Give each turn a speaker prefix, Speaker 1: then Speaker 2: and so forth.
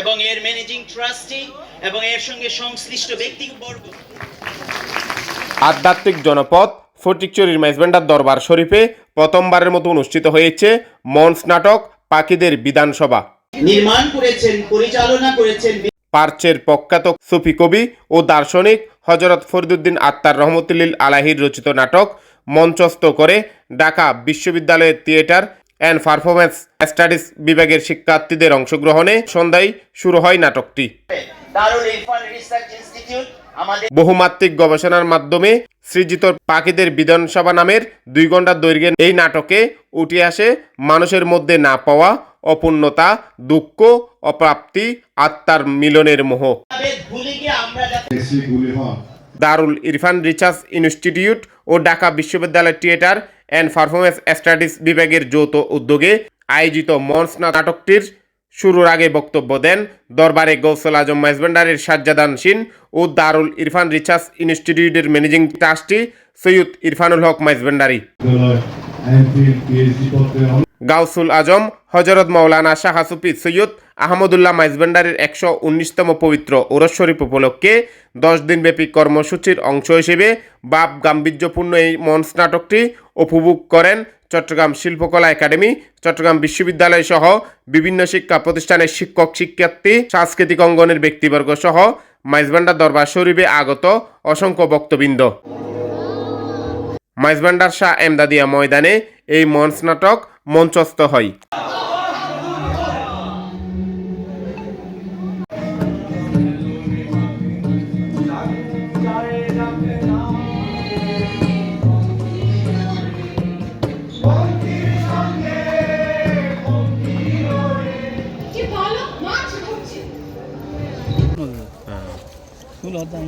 Speaker 1: এবং এর managing trustee এবং এর সঙ্গে সংশ্লিষ্ট ব্যক্তিবর্গ।
Speaker 2: আধ্যাত্মিক জনপদ ফটিকচুরির মেজবেন্ডার দরবার শরীফে প্রথমবারের মতো অনুষ্ঠিত হয়েছে মঞ্চ নাটক পাখিদের বিধানসভা।
Speaker 1: নির্মাণ করেছেন পরিচালনা করেছেন
Speaker 2: পার্চের প্রখ্যাত সুফি কবি ও দার্শনিক হজরত ফরিদুদ্দিন আত্মার রহমতুল্লিল আলাহির রচিত নাটক মঞ্চস্থ করে ঢাকা বিশ্ববিদ্যালয়ের থিয়েটার অ্যান্ড পারফরমেন্স স্টাডিজ বিভাগের শিক্ষার্থীদের অংশগ্রহণে সন্ধ্যায় শুরু হয় নাটকটি। বহুমাত্রিক গবেষণার মাধ্যমে সৃজিত পাখিদের বিধানসভা নামের দুই ঘণ্টা দৈর্ঘ্যের এই নাটকে উঠে আসে মানুষের মধ্যে না পাওয়া অপূর্ণতা দুঃখ অপ্রাপ্তি আত্মার মিলনের মোহ। দারুল ইরফান রিসার্চ ইনস্টিটিউট ও ঢাকা বিশ্ববিদ্যালয় থিয়েটার অ্যান্ড পারফরমেন্স স্টাডিজ বিভাগের যৌথ উদ্যোগে আয়োজিত মঞ্চ নাটকটির শুরুর আগে বক্তব্য দেন দরবারে গৌসল আজম মাইজভান্ডারের সাজ্জাদান সিন ও দারুল ইরফান রিসার্চ ইনস্টিটিউটের ম্যানেজিং ট্রাস্টি সৈয়দ ইরফানুল হক
Speaker 3: পত্রে
Speaker 2: গাউসুল আজম হজরত মৌলানা শাহ সুফি সৈয়দ আহমদুল্লাহ মাইজভান্ডারের একশো উনিশতম পবিত্র ওরস শরীফ উপলক্ষে দশ দিনব্যাপী কর্মসূচির অংশ হিসেবে বাপ গাম্ভীর্যপূর্ণ এই মঞ্চ নাটকটি উপভোগ করেন চট্টগ্রাম শিল্পকলা একাডেমি, চট্টগ্রাম বিশ্ববিদ্যালয় সহ বিভিন্ন শিক্ষা প্রতিষ্ঠানের শিক্ষক, শিক্ষার্থী, সাংস্কৃতিক অঙ্গনের ব্যক্তিবর্গ সহ মাইজবান্ডার দরবার শরীফে আগত অসংখ্য বক্তবৃন্দ মাইজবান্ডার শাহ এমদাদিয়া ময়দানে এই মঞ্চ নাটক মঞ্চস্থ হয়।
Speaker 4: 胡老板